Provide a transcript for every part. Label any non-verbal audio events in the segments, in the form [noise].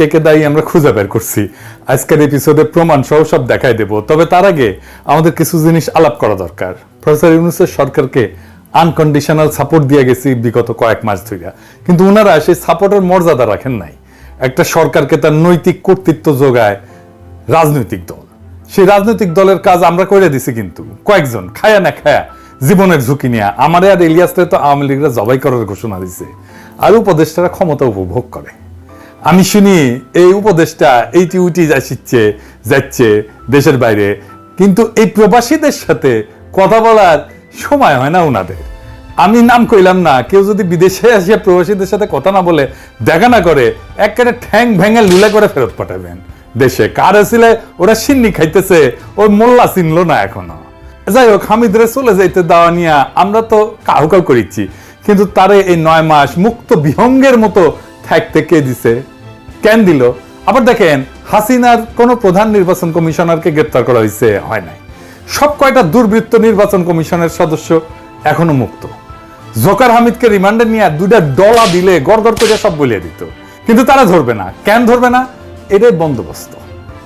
কে কে দায়ী আমরা খুঁজে বের করছি। আজকের এপিসোডে প্রমাণ সহ সব দেখাই দেব। তবে তার আগে আমাদের কিছু জিনিস আলাপ করা দরকার। প্রফেসর ইউনুসের সরকারকে আনকন্ডিশনাল সাপোর্ট দিয়ে গেছি বিগত কয়েক মাস ধরে কিন্তু ওনারা সেই সাপোর্টের মর্যাদা রাখেন নাই। একটা সরকারকে তার নৈতিক কর্তৃত্ব যোগায় রাজনৈতিক দল। সেই রাজনৈতিক দলের কাজ আমরা করে দিছি কিন্তু। কয়েকজন, খায়া না খায়া জীবনের ঝুঁকি নিয়ে। আমারে আর ইলিয়াসরে তো আওয়ামী লীগরা জবাই করার ঘোষণা দিছে। আর উপদেষ্টারা ক্ষমতা উপভোগ করে। আমি শুনি এই উপদেশটা এইটি উইটি যাচ্ছে যাচ্ছে দেশের বাইরে। কিন্তু এই প্রবাসীদের সাথে কথা বলার সময় হয় না ওনাদের আমি নাম কইলাম না, কেউ যদি বিদেশে আসিয়া প্রবাসীদের সাথে কথা না বলে দেখা না করে, একেবারে ঠ্যাং ভেঙে লুলে করে ফেরত পাঠাবেন দেশে। কার আসলে ওরা সিন্নি খাইতেছে ওই মোল্লা চিনলো না এখনও। যাই হোক, হামিদরে চলে যাইতে দেওয়া নিয়ে আমরা তো কাউ কাউ করিচ্ছি। কিন্তু তারে এই নয় মাস মুক্ত বিহঙ্গের মতো থাকতে কে দিছে? কেন দিল? আবার দেখেন, হাসিনার কোন প্রধান নির্বাচন কমিশনারকে গ্রেপ্তার করা হয়েছে, হয় নাই। সব কয়টা দুর্বৃত্ত নির্বাচন কমিশনের সদস্য এখনও মুক্ত। জোকার হামিদকে রিমান্ডে নিয়ে দুইটা ডলা দিলে গড় করে সব বলিয়ে দিত। কিন্তু তারা ধরবে না। কেন ধরবে না? এটাই বন্দোবস্ত।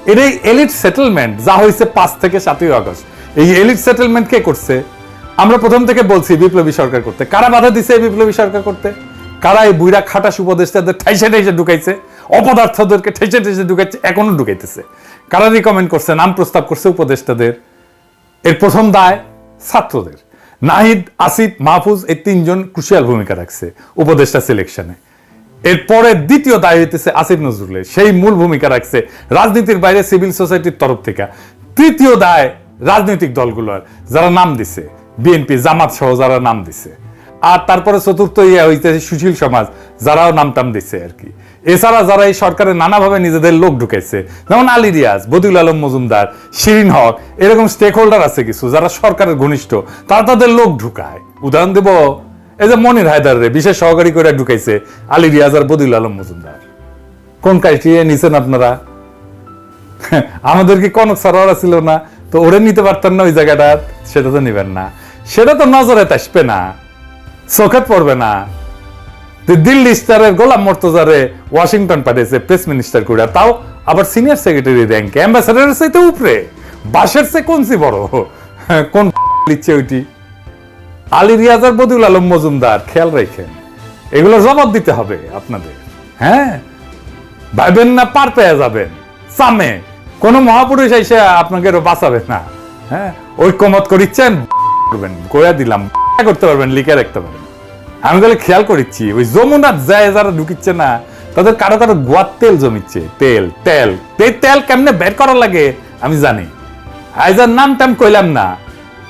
এটাই এলিট সেটেলমেন্ট, যা হয়েছে পাঁচ থেকে সাতই আগস্ট। এই এলিট সেটেলমেন্ট কে করছে? আমরা প্রথম থেকে বলছি বিপ্লবী সরকার করতে। কারা বাধা দিছে বিপ্লবী সরকার করতে? কারা এই বুইরা খাটাস উপদেষ্টাদের ঠাইসে ঠাইসে ঢুকাইছে? অপদার্থদেরকে ঠেসে ঠেসে ঢুকাইছে এখনও ঢুকাইতেছে। কারা রিকমেন্ড করছে, নাম প্রস্তাব করছে উপদেষ্টাদের? এর প্রথম দায় ছাত্রদের। নাহিদ, আসিফ, মাহফুজ এই তিনজন ক্রুশিয়াল ভূমিকা রাখছে উপদেষ্টা সিলেকশনে এরপরে দ্বিতীয় দায় হইতেছে আসিফ নজরুলের। সেই মূল ভূমিকা রাখছে রাজনীতির বাইরে সিভিল সোসাইটির তরফ থেকে। তৃতীয় দায় রাজনৈতিক দলগুলোর, যারা নাম দিছে। বিএনপি, জামাত সহ যারা নাম দিছে। আর তারপরে চতুর্থ ইয়ে হইতেছে সুশীল সমাজ, যারাও নাম টাম দিচ্ছে আর কি। এছাড়া যারা এই সরকারের নানাভাবে নিজেদের লোক ঢুকাইছে যেমন আলী রিয়াজ, বদিউল আলম মজুমদার, শিরিন হক, এরকম স্টেক হোল্ডার আছে কিছু যারা সরকারের ঘনিষ্ঠ, তারা তাদের লোক ঢুকায়। উদাহরণ দেব, এই যে মনির হায়দার রে, বিশেষ সহকারী করে ঢুকাইছে আলী রিয়াজ আর বদিউল আলম মজুমদার। কোন ক্রাইটেরিয়া নিছেন আপনারা? [laughs] আমাদের কি কনক সারোয়ারা ছিল না, তো ওরে নিতে পারতেন না ওই জায়গাটা, সেটা তো নিবেন না। সেটা তো নজরে আসবে না। চোখে পড়বে না। দিল্লি স্টারের গোলাম মর্তজারে ওয়াশিংটন পাঠিয়েছে প্রেস মিনিস্টার করে। তাও আবার সিনিয়র সেক্রেটারি র্যাঙ্কে। অ্যাম্বাসাডারের চাইতে উপরে। বাসের চেয়ে কোনসি বড়? কোন [laughs] লিচ্ছে ওইটি? আলী রিয়াজার বদিউল আলম মজুমদার, খেয়াল রাখেন। এগুলো জবাব দিতে হবে আপনাদের। হ্যাঁ? ভাইবেন না, পার পেয়ে যাবেন। সামে কোন মহাপুরুষ এসে আপনাকে বাঁচাবে না। হ্যাঁ? ঐক্যমত করিচ্ছেন। [laughs] করবেন। গোয়া দিলাম। করতে পারবেন, লিখে রাখতে পারবেন। আমি তাহলে খেয়াল করিচ্ছি, ওই যমুনার যায় যারা ঢুকিচ্ছে না, তাদের কারও কারও গোয়ার তেল জমিচ্ছে। তেল তেল, এই তেল কেমনে বের করা লাগে আমি জানি। আইজার নাম টাম কইলাম না,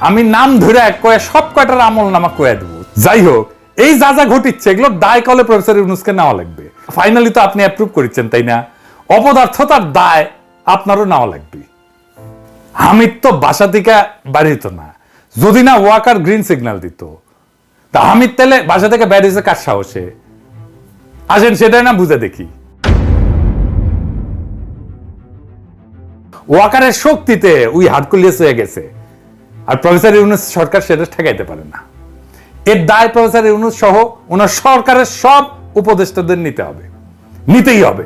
আমি নাম ধরে এক কয়ে সব কয়টার আমল নামা কয়ে দেবো। যাই হোক, এই যা যা ঘটিচ্ছে, এগুলো দায় কলে প্রফেসর ইউনুসকে নেওয়া লাগবে। ফাইনালি তো আপনি অ্যাপ্রুভ করেছেন, তাই না? অপদার্থতার দায় আপনারও নেওয়া লাগবে। হামিদ তো বাসা থেকে বাড়িত না। যদি না ওয়াকার গ্রিন সিগন্যাল দিত। তা হামিদ তেলে বাসা থেকে বেরিয়েছে কার সাহসে? আসেন সেটাই না বুঝে দেখি। ওয়াকারের শক্তিতে উই হাটকুলিয়াস হয়ে গেছে। আর প্রফেসর ইউনুস সরকার সেটা ঠেকাইতে পারে না। এর দায় প্রফেসর ইউনুস সহ ওনার সরকারের সব উপদেষ্টাদের নিতে হবে। নিতেই হবে।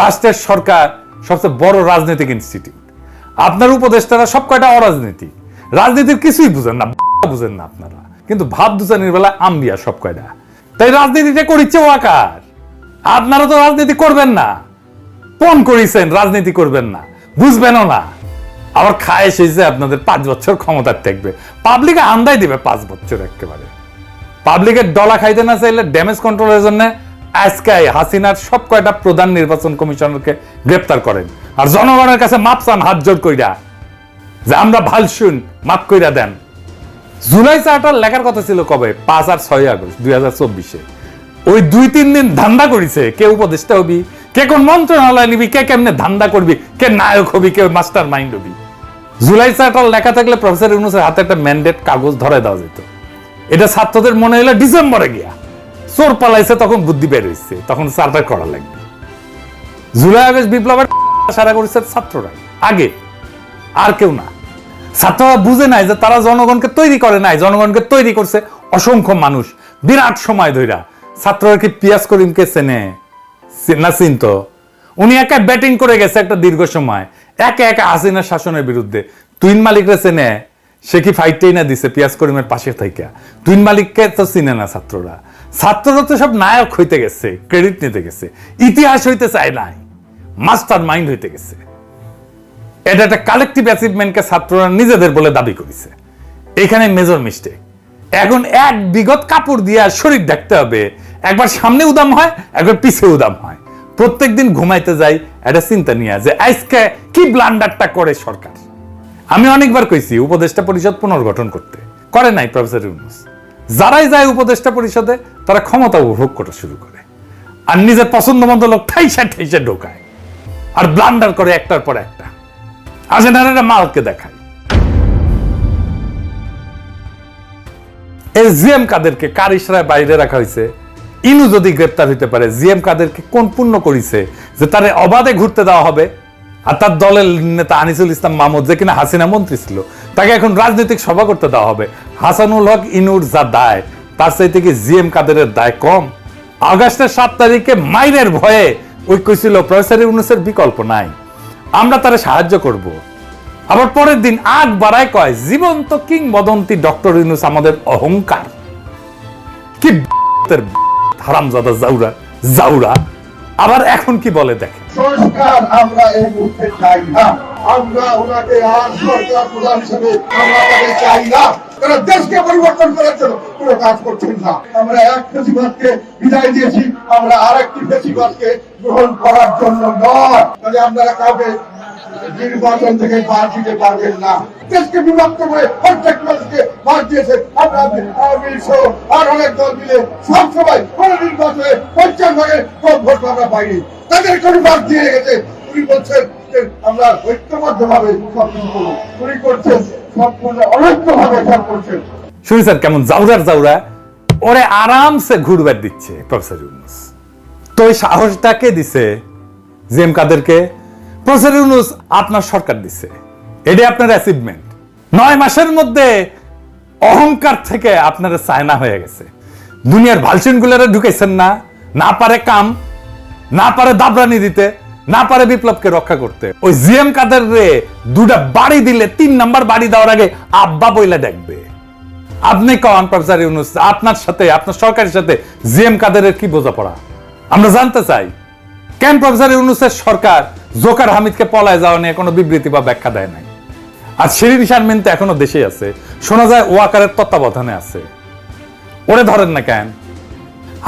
রাষ্ট্রের সরকার সবচেয়ে বড় রাজনৈতিক ইনস্টিটিউট আপনার উপদেষ্টারা সব কয়টা অরাজনীতি। রাজনীতির কিছুই বুঝেন না বুঝেন না আপনারা। কিন্তু ভাব দুচানির বেলা আম্বিয়া সব কয়টা। তাই রাজনীতিটা করিচ্ছে ওয়াকার আপনারা তো রাজনীতি করবেন না। পণ করিছেন, রাজনীতি করবেন না। বুঝবেনও না। আবার খায় এসেছে আপনাদের পাঁচ বছর ক্ষমতার থাকবে। পাবলিকে আন্দাই দিবে পাঁচ বছর একেবারে। পাবলিকের ডলা খাইতে না চাইলে ড্যামেজ কন্ট্রোলের জন্য আজকে হাসিনার সব কয়টা প্রধান নির্বাচন কমিশনারকে গ্রেপ্তার করেন। আর জনগণের কাছে মাপসান হাত জোর কইরা। যে আমরা ভালো শুন মাপ কইরা দেন। জুলাই চারটার লেখার কথা ছিল কবে? পাঁচ আর ছয় আগস্ট, দুই হাজার চব্বিশে। ওই দুই তিন দিন ধান্দা করিছে, কে উপদেষ্টা হবি, কে কোন মন্ত্রণালয় নিবি, কে কেমনে ধান্দা করবি, কে নায়ক হবি, কে মাস্টার মাইন্ড হবি। জুলাই চারটার লেখা থাকলে প্রফেসর ইউনুসের হাতে একটা ম্যান্ডেট কাগজ ধরে দেওয়া যেত। এটা ছাত্রদের মনে হলো ডিসেম্বরে গিয়া। চোর পালাইছে, তখন বুদ্ধি বের হয়েছে তখন সার্টার করা লাগবে। জুলাই আগস্ট বিপ্লবের সারা করেছে ছাত্ররা। আগে আর কেউ না। ছাত্ররা বুঝে নাই যে তারা জনগণকে তৈরি করে নাই, জনগণকে তৈরি করছে অসংখ্য মানুষ। বিরাট সময় ধইরা। ছাত্ররা কি পিয়াস করিমকে চেনে? না চিনত? উনি একা ব্যাটিং করে গেছে একটা দীর্ঘ সময়। একা একা হাসিনার শাসনের বিরুদ্ধে। তুইন মালিকরা চেনে? সে কি ফাইটটাই না দিছে পিয়াজ করিমের পাশে থেকে তুইন মালিককে তো চিনে না ছাত্ররা। ছাত্ররা তো সব নায়ক হইতে গেছে ক্রেডিট নিতে গেছে। ইতিহাস হইতে চায় নাই। মাস্টার মাইন্ড হইতে গেছে। এটা একটা কালেকটিভ অ্যাচিভমেন্টকে ছাত্ররা নিজেদের বলে দাবি করেছে। এখানে মেজর মিস্টেক এখন এক বিগত কাপড় দিয়ে শরীর দেখতে হবে। একবার সামনে উদাম হয়, একবার পিছে উদাম হয়। প্রত্যেক দিন ঘুমাইতে যাই, একটা চিন্তা নিয়ে যে আজকে কি ব্লান্ডারটা করে সরকার? আমি অনেকবার কইছি, উপদেষ্টা পরিষদ পুনর্গঠন করতে। করে নাই প্রফেসর ইউনুস। যারাই যায় উপদেষ্টা পরিষদে, তারা ক্ষমতা উপভোগ করা শুরু করে। আর নিজের পছন্দ মতো লোক ঠাইসা ঠাইসা ঢোকায়। আর ব্লান্ডার করে একটার পর একটা। আজেনারা মালকে দেখায়। এই জিএম কাদেরকে কার ইশরায় বাইরে রাখা হয়েছে? ইনু যদি গ্রেপ্তার হইতে পারে, জিএম কাদেরকে কোন পুণ্য করিছে? যে তারে অবাধে ঘুরতে দেওয়া হবে? আর তার দলের নেতা আনিসুল ইসলাম মাহমুদ, যে কিনা হাসিনা মন্ত্রী ছিল, তাকে এখন রাজনৈতিক সভা করতে দেওয়া হবে। হাসানুল হক ইনুর যা দায়, তার চাইতে কি জিএম কাদেরের দায় কম? আগস্টের সাত তারিখে মাইনের ভয়ে ওই কইছিল প্রফেসর ইউনুসের বিকল্প নাই। আমরা তারা সাহায্য করব। আবার পরের দিন আগ বাড়ায় কয়, জীবন্ত কিংবদন্তি ডক্টর ইউনুস আমাদের অহংকার। কি হারামজাদা জাউরা জাউরা। আবার এখন কি বলে দেখে? সংস্কার আমরা এই মুহূর্তে চাই না। আমরা ওনাকে আর সরকার প্রধান হিসেবে আমরা তাকে চাই না। তারা দেশকে পরিবর্তন করার জন্য কোনো কাজ করছেন না। আমরা এক ফেসিবাদকে বিদায় দিয়েছি, আমরা আরেকটি ফেসিবাদকে গ্রহণ করার জন্য নয়। তাহলে আপনারা কাউকে নির্বাচন থেকে বাদ দিতে পারবেন না। দেশকে বিভক্ত করে প্রত্যেক মানুষকে বাদ দিয়েছে আর অনেক দল মিলে সব সময় কোন নির্বাচনে পঞ্চাশ ভাগের কম ভোট আমরা পাইনি। তাদের কোনো বাদ দিয়ে গেছে উনি বলছেন আমরা ঐক্যবদ্ধ ভাবে কিছু করব। উনি করছেন সম্পূর্ণ অনৈক্য ভাবে সব করছেন। শুনি স্যার, কেমন জাউরার জাউরা, ওরে আরামসে ঘুরবার দিচ্ছে প্রফেসর ইউনুস। তো ওই সাহসটাকে দিছে? জিএম কাদেরকে? প্রফেসর ইউনুস, আপনার সরকার দিছে। এটাই আপনার অ্যাচিভমেন্ট নয় মাসের মধ্যে অহংকার থেকে আপনার চায়না হয়ে গেছে। দুনিয়ার ভালসিন গুলারে ঢুকেছেন না না পারে কাম, না পারে দাবরানি দিতে, না পারে বিপ্লবকে রক্ষা করতে। ওই জিএম কাদের রে দুটা বাড়ি দিলে, তিন নাম্বার বাড়ি দেওয়ার আগে আব্বা বইলা দেখবে। আপনি কন প্রফেসর ইউনুস? আপনার সাথে, আপনার সরকারের সাথে জিএম কাদের কি বোঝাপড়া? আমরা জানতে চাই, কেন প্রফেসর ইউনুসের সরকার জোকার হামিদকে পলায় যাওয়া নিয়ে কোনো বিবৃতি বা ব্যাখ্যা দেয় নাই? আর শিরিন শারমিন তো এখনও দেশে আছে, শোনা যায় ওয়াকারের তত্ত্বাবধানে আছে। ওরে ধরেন না কেন?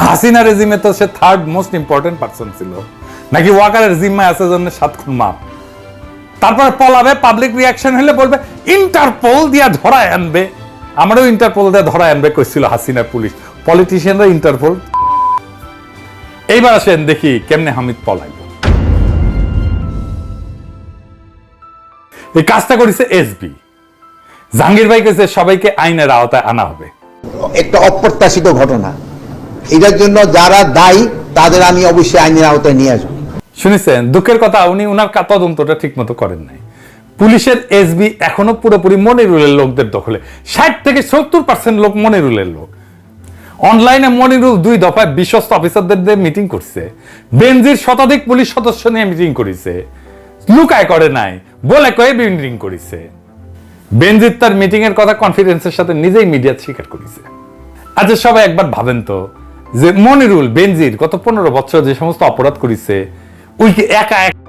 হাসিনা রেজিমে তো সে থার্ড মোস্ট ইম্পর্টেন্ট পার্সন ছিল। নাকি ওয়াকারের জিম্মায় আছে জন্য সাত খুন মাপ? তারপরে পলাবে পাবলিক রিয়াকশন হলে বলবে, ইন্টারপোল দিয়া ধরায় আনবে। আমারও ইন্টারপোল দিয়ে ধরায় আনবে কইছিল হাসিনার পুলিশ। পলিটিশিয়ানরা ইন্টারপোল এইবার আসেন দেখি কেমনে হামিদ পলাইব এই কাজটা করেছে এসবি জাহাঙ্গীর ভাই কেছে সবাইকে আইনের আওতায় আনা হবে। একটা অপ্রত্যাশিত ঘটনা। এটার জন্য যারা দায়ী তাদের আমি অবশ্যই আইনের আওতায় নিয়ে আসব। শুনেছেন দুঃখের কথা উনি উনার তদন্তটা ঠিক মতো করেন নাই। পুলিশের এসবি এখনও পুরোপুরি মনিরুলের লোকদের দখলে। ষাট থেকে সত্তর পার্সেন্ট লোক মনিরুলের লোক। অনলাইনে মনিরুল দুই দফায় বিশ্বস্ত অফিসারদের দিয়ে মিটিং করছে। বেনজির শতাধিক পুলিশ সদস্য নিয়ে মিটিং করেছে। লুকায় করে নাই, বলে কয়ে মিটিং করেছে। বেনজির তার মিটিং এর কথা কনফিডেন্সের সাথে নিজেই মিডিয়া স্বীকার করেছে। আচ্ছা সবাই একবার ভাবেন তো, যে মনিরুল, বেনজির গত পনেরো বছর যে সমস্ত অপরাধ করেছে, ওই একা এক